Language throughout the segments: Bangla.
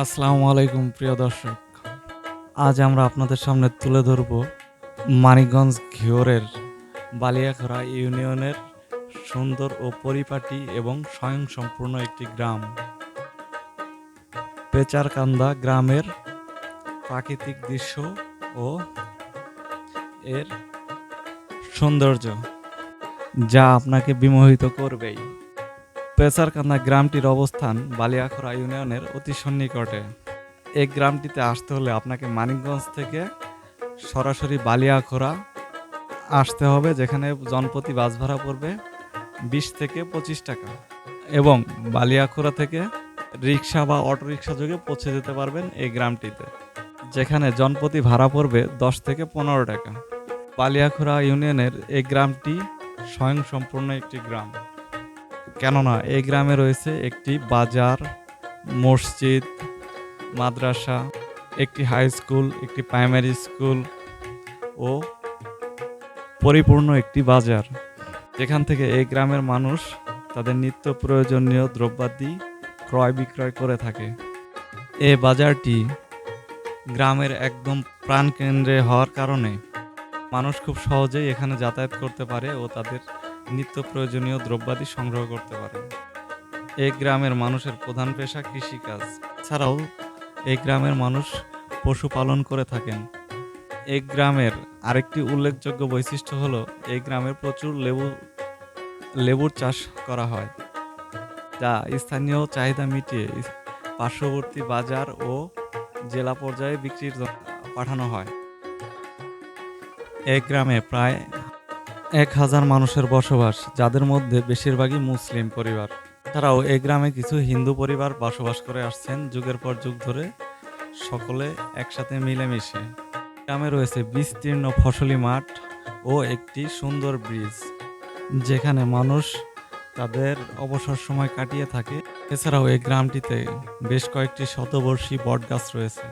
আসসালামু আলাইকুম, প্রিয় দর্শক। আজ আমরা আপনাদের সামনে তুলে ধরব মানিকগঞ্জ ঘিওরের বালিয়াখরা ইউনিয়নের সুন্দর ও পরিপাটি এবং স্বয়ংসম্পূর্ণ একটি গ্রাম। পেচারকান্দা গ্রামের প্রাকৃতিক দৃশ্য ও এর সৌন্দর্য, যা আপনাকে বিমোহিত করবেই। পেসারকান্দা গ্রামটির অবস্থান বালিয়াখরা ইউনিয়নের অতি সন্নিকটে। এই গ্রামটিতে আসতে হলে আপনাকে মানিকগঞ্জ থেকে সরাসরি বালিয়াখরা আসতে হবে, যেখানে জনপ্রতি বাস ভাড়া পড়বে বিশ থেকে পঁচিশ টাকা। এবং বালিয়াখোরা থেকে রিক্সা বা অটো রিক্সা যোগে পৌঁছে যেতে পারবেন এই গ্রামটিতে, যেখানে জনপ্রতি ভাড়া পড়বে দশ থেকে পনেরো টাকা। বালিয়াখোরা ইউনিয়নের এই গ্রামটি স্বয়ংসম্পূর্ণ একটি গ্রাম। কেননা এই গ্রামে রয়েছে একটি বাজার, মসজিদ, মাদ্রাসা, একটি হাই স্কুল একটি প্রাইমারি স্কুল ও পরিপূর্ণ একটি বাজার। যেখান থেকে এই গ্রামের মানুষ তাদের নিত্য প্রয়োজনীয় দ্রব্যাদি ক্রয় বিক্রয় করে থাকে। এই বাজারটি গ্রামের একদম প্রাণকেন্দ্রে হওয়ার কারণে মানুষ খুব সহজেই এখানে যাতায়াত করতে পারে ও তাদের নিত্য প্রয়োজনীয় দ্রব্যাদি সংগ্রহ করতে পারে। এই গ্রামের মানুষের প্রধান পেশা কৃষিকাজ। ছাড়াও এই গ্রামের মানুষ পশুপালন করে থাকেন। এই গ্রামের আরেকটি উল্লেখযোগ্য বৈশিষ্ট্য হলো এই গ্রামে প্রচুর লেবু, লেবুর চাষ করা হয়, যা স্থানীয় চাহিদা মিটিয়ে পার্শ্ববর্তী বাজার ও জেলা পর্যায়ে বিক্রির পাঠানো হয়। এই গ্রামে প্রায় এক হাজার মানুষের বসবাস, যাদের মধ্যে বেশিরভাগই মুসলিম পরিবার। তারাও এই গ্রামে কিছু হিন্দু পরিবার বসবাস করে আসছেন, যুগের পর যুগ ধরে সকলে একসাথে মিলেমিশে। গ্রামে রয়েছে বিস্তীর্ণ ফসলি মাঠ ও একটি সুন্দর ব্রিজ, যেখানে মানুষ তাদের অবসর সময় কাটিয়ে থাকে। এছাড়াও এই গ্রামটিতে বেশ কয়েকটি শতবর্ষী বটগাছ রয়েছে।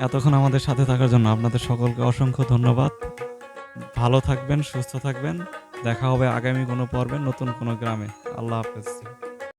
এতক্ষণ আমাদের সাথে থাকার জন্য আপনাদের সকলকে অসংখ্য ধন্যবাদ। ভালো থাকবেন, সুস্থ থাকবেন। দেখা হবে আগামী কোনো পর্বে নতুন কোনো গ্রামে। আল্লাহ হাফেজ।